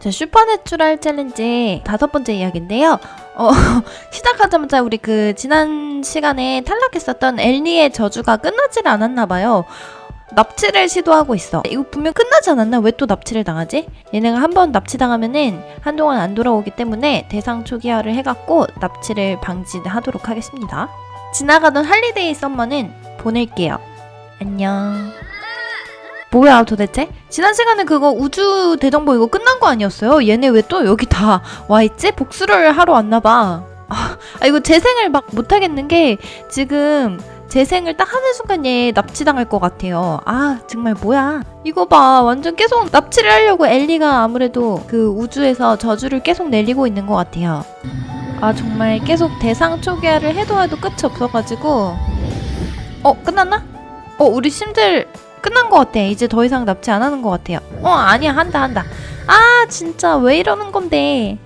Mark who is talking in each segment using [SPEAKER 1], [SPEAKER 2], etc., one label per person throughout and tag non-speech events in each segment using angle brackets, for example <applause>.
[SPEAKER 1] 자, 슈퍼내추럴 챌린지 다섯 번째 이야기인데요. 어, <laughs> 시작하자마자 우리 그 지난 시간에 탈락했었던 엘리의 저주가 끝나질 않았나 봐요. 납치를 시도하고 있어. 이거 분명 끝나지 않았나? 왜 또 납치를 당하지? 얘네가 한 번 납치당하면은 한동안 안 돌아오기 때문에 대상 초기화를 해갖고 납치를 방지하도록 하겠습니다. 지나가던 할리데이 썸머는 보낼게요. 안녕. 뭐야 도대체? 지난 시간에 그거 우주 대정보 이거 끝난 거 아니었어요? 얘네 왜 또 여기 다 와있지? 복수를 하러 왔나봐. 아, 아, 이거 재생을 막 못하겠는 게 지금 재생을 딱 하는 순간 얘 납치당할 것 같아요. 아 정말 뭐야? 이거 봐 완전 계속 납치를 하려고 엘리가 아무래도 그 우주에서 저주를 계속 내리고 있는 것 같아요. 아 정말 계속 대상 초기화를 해도 해도 끝이 없어가지고 어 끝났나? 어 우리 심들 끝난 것 같아. 이제 더 이상 납치 안 하는 것 같아요. 어, 아니야, 한다, 한다. 아, 진짜 왜 이러는 건데?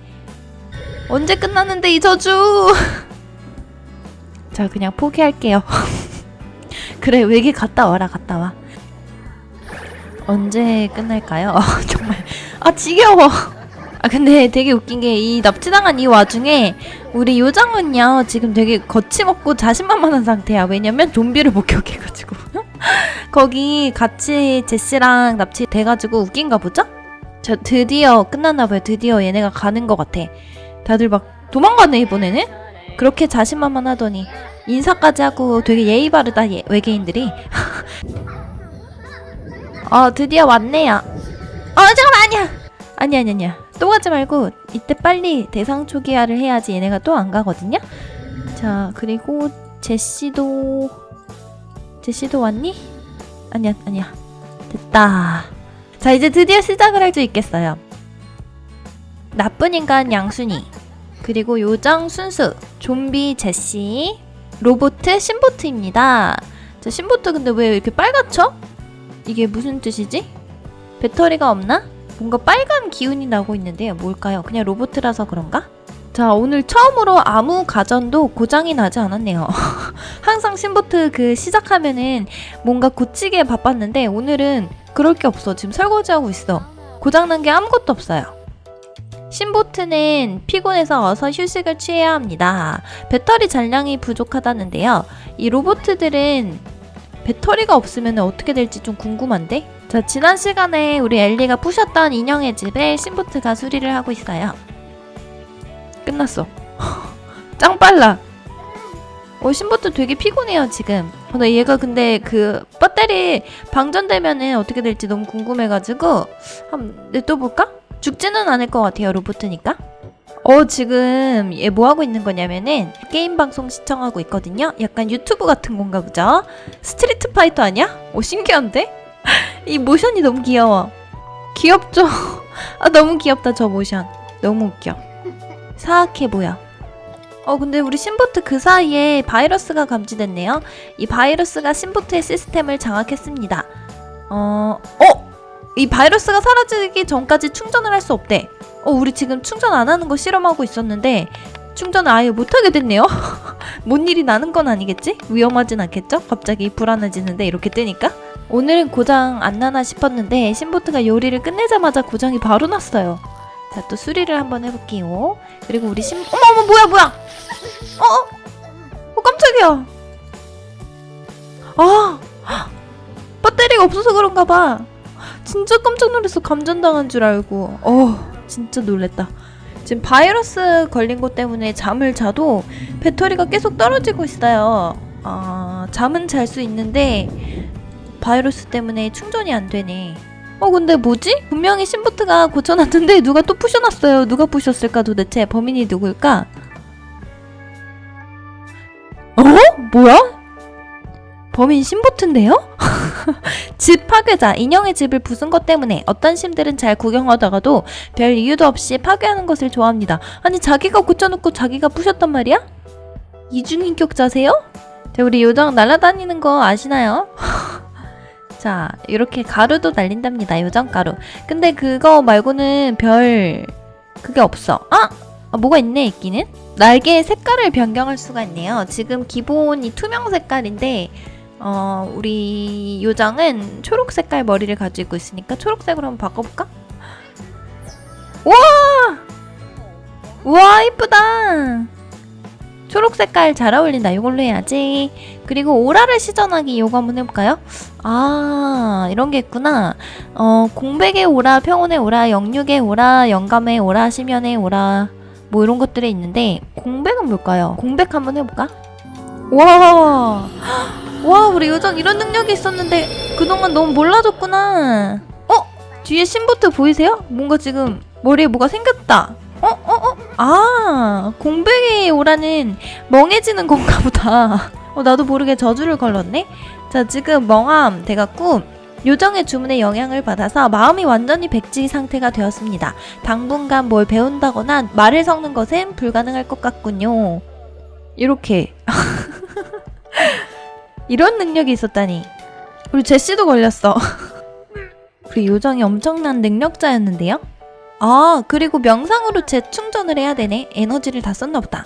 [SPEAKER 1] 언제 끝났는데 이 저주? <laughs> 자, 그냥 포기할게요. <laughs> 그래, 외계 갔다 와라, 갔다 와. 언제 끝날까요? <laughs> 정말. 아, 지겨워. 아, 근데 되게 웃긴 게 이 납치당한 이 와중에 우리 요정은요, 지금 되게 거침없고 자신만만한 상태야. 왜냐면 좀비를 목격해가지고. 거기 같이 제시랑 납치 돼가지고 웃긴가 보죠? 저 드디어 끝났나 봐요. 드디어 얘네가 가는 것 같아. 다들 막 도망가네 이번에는. 그렇게 자신만만하더니 인사까지 하고 되게 예의 바르다 예, 외계인들이. <laughs> 어 드디어 왔네요. 어 잠깐만 아니야. 아니야 아니야 아니야. 또 가지 말고 이때 빨리 대상 초기화를 해야지 얘네가 또 안 가거든요. 자 그리고 제시도 제시도 왔니? 아니야, 아니야. 됐다. 자, 이제 드디어 시작을 할 수 있겠어요. 나쁜 인간 양순이, 그리고 요정 순수, 좀비 제시, 로보트 신보트입니다. 자, 신보트 근데 왜 이렇게 빨갛죠? 이게 무슨 뜻이지? 배터리가 없나? 뭔가 빨간 기운이 나고 있는데요. 뭘까요? 그냥 로보트라서 그런가? 자, 오늘 처음으로 아무 가전도 고장이 나지 않았네요. <laughs> 항상 신보트 그 시작하면은 뭔가 고치기에 바빴는데 오늘은 그럴 게 없어. 지금 설거지하고 있어. 고장난 게 아무것도 없어요. 신보트는 피곤해서 어서 휴식을 취해야 합니다. 배터리 잔량이 부족하다는데요. 이 로보트들은 배터리가 없으면 어떻게 될지 좀 궁금한데? 자, 지난 시간에 우리 엘리가 부셨던 인형의 집에 신보트가 수리를 하고 있어요. 끝났어. <laughs> 짱 빨라. 어, 신보트 되게 피곤해요, 지금. 어, 나 얘가 근데 그 배터리 방전되면은 어떻게 될지 너무 궁금해가지고 한번 냅둬볼까? 죽지는 않을 것 같아요, 로보트니까. 어, 지금 얘 뭐 하고 있는 거냐면은 게임 방송 시청하고 있거든요? 약간 유튜브 같은 건가 보죠? 스트리트 파이터 아니야? 오, 신기한데? <laughs> 이 모션이 너무 귀여워. 귀엽죠? <laughs> 아, 너무 귀엽다, 저 모션. 너무 웃겨. 사악해 보여. 어, 근데 우리 신보트 그 사이에 바이러스가 감지됐네요. 이 바이러스가 신보트의 시스템을 장악했습니다. 어, 어! 이 바이러스가 사라지기 전까지 충전을 할 수 없대. 어, 우리 지금 충전 안 하는 거 실험하고 있었는데, 충전을 아예 못 하게 됐네요? <laughs> 뭔 일이 나는 건 아니겠지? 위험하진 않겠죠? 갑자기 불안해지는데 이렇게 뜨니까? 오늘은 고장 안 나나 싶었는데, 신보트가 요리를 끝내자마자 고장이 바로 났어요. 자, 또 수리를 한번 해볼게요. 그리고 우리 신, 어머, 어머, 뭐야, 뭐야! 어, 어, 어 깜짝이야. 아, 배터리가 없어서 그런가 봐. 진짜 깜짝 놀랐어. 감전당한 줄 알고. 어, 진짜 놀랬다. 지금 바이러스 걸린 것 때문에 잠을 자도 배터리가 계속 떨어지고 있어요. 아, 잠은 잘 수 있는데 바이러스 때문에 충전이 안 되네. 어 근데 뭐지? 분명히 신보트가 고쳐놨는데 누가 또 부셔놨어요. 누가 부셨을까 도대체? 범인이 누굴까? 어? 뭐야? 범인 신보트인데요? <laughs> 집 파괴자 인형의 집을 부순 것 때문에 어떤 심들은 잘 구경하다가도 별 이유도 없이 파괴하는 것을 좋아합니다. 아니 자기가 고쳐놓고 자기가 부셨단 말이야? 이중인격자세요? 자, 우리 요정 날아다니는 거 아시나요? <laughs> 자, 이렇게 가루도 날린답니다. 요정가루. 근데 그거 말고는 별 그게 없어. 아! 아, 뭐가 있네, 있기는? 날개의 색깔을 변경할 수가 있네요. 지금 기본이 투명 색깔인데 어, 우리 요정은 초록 색깔 머리를 가지고 있으니까 초록색으로 한번 바꿔볼까? <gasps> 우와! 우와, 이쁘다! 초록 색깔 잘 어울린다. 이걸로 해야지. 그리고 오라를 시전하기 요거 한번 해볼까요? 아, 이런 게 있구나. 어, 공백의 오라, 평온의 오라, 영육의 오라, 영감의 오라, 심연의 오라. 뭐 이런 것들이 있는데, 공백은 뭘까요? 공백 한번 해볼까? 와, 와, 우리 요정 이런 능력이 있었는데, 그동안 너무 몰라줬구나. 어? 뒤에 신보트 보이세요? 뭔가 지금 머리에 뭐가 생겼다. 어, 어, 어? 아, 공백의 오라는 멍해지는 건가 보다. 어, 나도 모르게 저주를 걸렀네? 자, 지금 멍함 돼갖고, 요정의 주문에 영향을 받아서 마음이 완전히 백지 상태가 되었습니다. 당분간 뭘 배운다거나 말을 섞는 것은 불가능할 것 같군요. 이렇게. <laughs> 이런 능력이 있었다니. 우리 제시도 걸렸어. <laughs> 우리 요정이 엄청난 능력자였는데요? 아, 그리고 명상으로 재충전을 해야 되네. 에너지를 다 썼나 보다.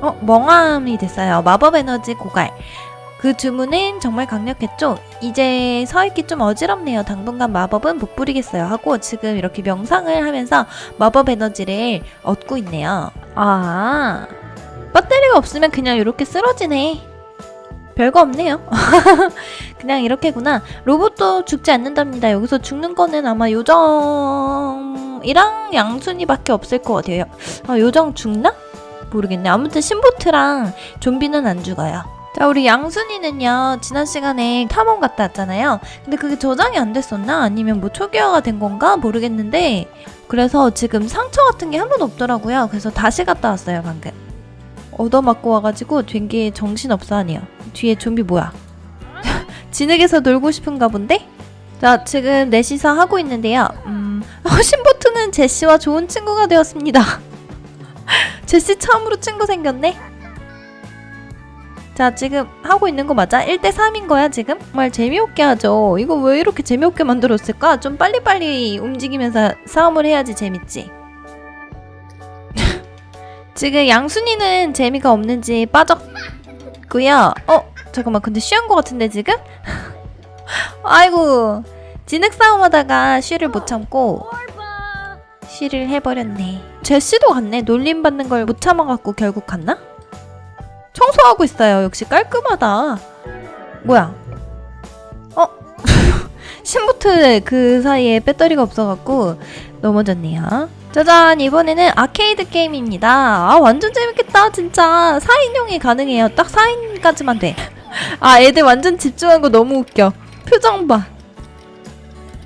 [SPEAKER 1] 어, 멍함이 됐어요. 마법 에너지 고갈. 그 주문은 정말 강력했죠? 이제 서있기 좀 어지럽네요. 당분간 마법은 못 부리겠어요. 하고 지금 이렇게 명상을 하면서 마법 에너지를 얻고 있네요. 아, 배터리가 없으면 그냥 이렇게 쓰러지네. 별거 없네요. <laughs> 그냥 이렇게구나. 로봇도 죽지 않는답니다. 여기서 죽는 거는 아마 요정이랑 양순이밖에 없을 것 같아요. 아, 요정 죽나? 모르겠네. 아무튼 신보트랑 좀비는 안 죽어요. 자, 우리 양순이는요, 지난 시간에 탐험 갔다 왔잖아요. 근데 그게 저장이 안 됐었나? 아니면 뭐 초기화가 된 건가? 모르겠는데, 그래서 지금 상처 같은 게 한 번도 없더라고요. 그래서 다시 갔다 왔어요, 방금. 얻어맞고 와가지고 된게 정신없어 하네요. 뒤에 좀비 뭐야? <laughs> 진흙에서 놀고 싶은가 본데? 자, 지금 넷이서 하고 있는데요. 음, <laughs> 어, 신보트는 제시와 좋은 친구가 되었습니다. <laughs> 제시 처음으로 친구 생겼네? 자, 지금 하고 있는 거 맞아? 1대3인 거야, 지금? 정말 재미없게 하죠. 이거 왜 이렇게 재미없게 만들었을까? 좀 빨리빨리 움직이면서 싸움을 해야지 재밌지. 지금 양순이는 재미가 없는지 빠졌고요. 어, 잠깐만. 근데 쉬운 거 같은데, 지금? <laughs> 아이고. 진흙 싸움하다가 쉬를 못 참고 쉬를 해버렸네. 제시도 갔네. 놀림 받는 걸 못 참아갖고 결국 갔나? 청소하고 있어요. 역시 깔끔하다. 뭐야? 어? <laughs> 신부트 그 사이에 배터리가 없어갖고 넘어졌네요. 짜잔 이번에는 아케이드 게임입니다. 아 완전 재밌겠다 진짜 4인용이 가능해요. 딱 4인까지만 돼. 아 애들 완전 집중한 거 너무 웃겨. 표정 봐.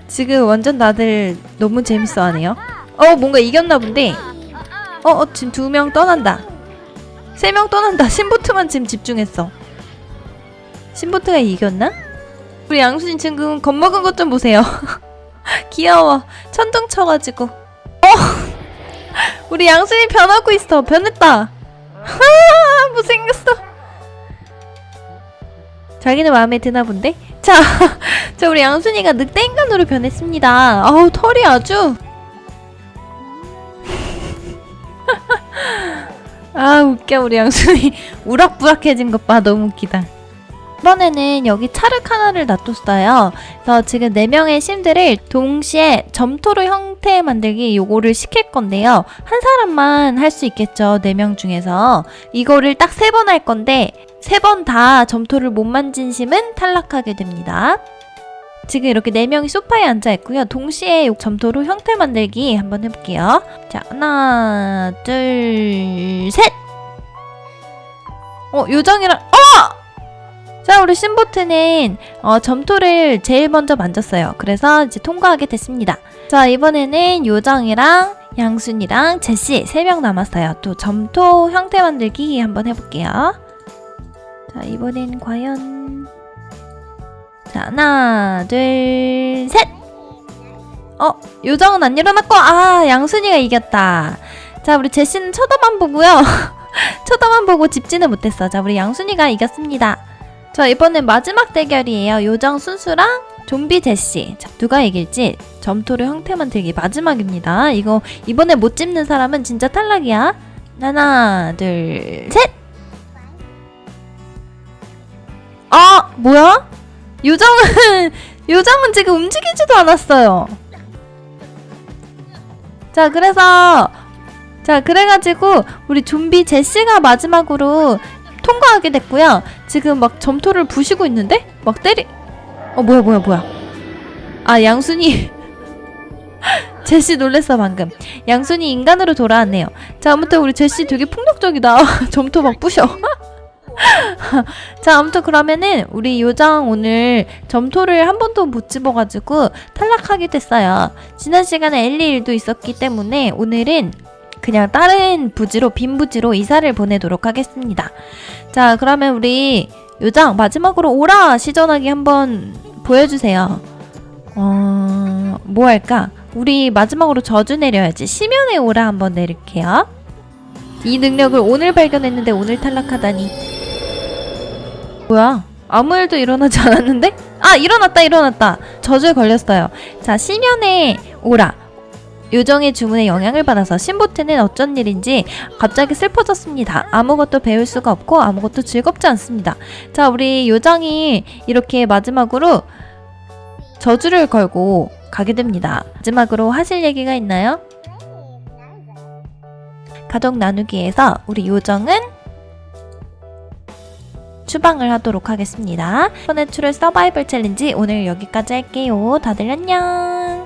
[SPEAKER 1] 지금 완전 다들 너무 재밌어하네요. 어 뭔가 이겼나 본데. 어, 어 지금 두 명 떠난다. 세 명 떠난다. 신보트만 지금 집중했어. 신보트가 이겼나? 우리 양순이 지금 겁먹은 것 좀 보세요. <laughs> 귀여워. 천둥 쳐가지고. <laughs> 어! 우리 양순이 변하고 있어. 변했다. 하, <laughs> 못생겼어. 자기는 마음에 드나 본데? 자, <laughs> 자 우리 양순이가 늑대 인간으로 변했습니다. 아우 털이 아주. 아 웃겨 우리 양순이 우락부락해진 것 봐 너무 웃기다. 이번에는 여기 차륵 하나를 놔뒀어요. 그래서 지금 4명의 심들을 동시에 점토로 형태 만들기 요거를 시킬 건데요. 한 사람만 할 수 있겠죠. 4명 중에서. 이거를 딱세번할 건데 세번다 점토를 못 만진 심은 탈락하게 됩니다. 지금 이렇게 4명이 소파에 앉아 있고요. 동시에 요 점토로 형태 만들기 한번 해볼게요. 자, 하나, 둘, 셋! 어, 요정이랑, 어! 자, 우리 신보트는 어, 점토를 제일 먼저 만졌어요. 그래서 이제 통과하게 됐습니다. 자, 이번에는 요정이랑 양순이랑 제시 3명 남았어요. 또 점토 형태 만들기 한번 해볼게요. 자, 이번엔 과연 자, 하나, 둘, 셋! 어, 요정은 안 일어났고, 아, 양순이가 이겼다. 자, 우리 제시는 쳐다만 보고요. <laughs> 쳐다만 보고 집지는 못했어. 자, 우리 양순이가 이겼습니다. 자, 이번엔 마지막 대결이에요. 요정 순수랑 좀비 제시. 자, 누가 이길지 점토로 형태 만 들기 마지막입니다. 이거 이번에 못 집는 사람은 진짜 탈락이야. 하나, 둘, 셋! 아, 뭐야? 요정은 <laughs> 요정은 지금 움직이지도 않았어요. 자, 그래서 자, 그래가지고 우리 좀비 제시가 마지막으로 통과하게 됐고요. 지금 막 점토를 부시고 있는데? 막 때리... 어, 뭐야, 뭐야, 뭐야. 아, 양순이... <laughs> 제시 놀랬어, 방금. 양순이 인간으로 돌아왔네요. 자, 아무튼 우리 제시 되게 폭력적이다. <laughs> 점토 막 부셔. <laughs> 자, 아무튼 그러면은 우리 요정 오늘 점토를 한 번도 못 집어가지고 탈락하게 됐어요. 지난 시간에 엘리 일도 있었기 때문에 오늘은 그냥 다른 부지로 빈 부지로 이사를 보내도록 하겠습니다. 자, 그러면 우리 요정 마지막으로 오라 시전하기 한번 보여주세요. 어, 뭐 할까? 우리 마지막으로 저주 내려야지. 심연의 오라 한번 내릴게요. 이 능력을 오늘 발견했는데 오늘 탈락하다니. 뭐야? 아무 일도 일어나지 않았는데? 아, 일어났다, 일어났다. 저주에 걸렸어요. 자, 심연의 오라. 요정의 주문에 영향을 받아서 신보트는 어쩐 일인지 갑자기 슬퍼졌습니다. 아무것도 배울 수가 없고 아무것도 즐겁지 않습니다. 자, 우리 요정이 이렇게 마지막으로 저주를 걸고 가게 됩니다. 마지막으로 하실 얘기가 있나요? 가족 나누기에서 우리 요정은 추방을 하도록 하겠습니다. 슈퍼내추럴 서바이벌 챌린지 오늘 여기까지 할게요. 다들 안녕!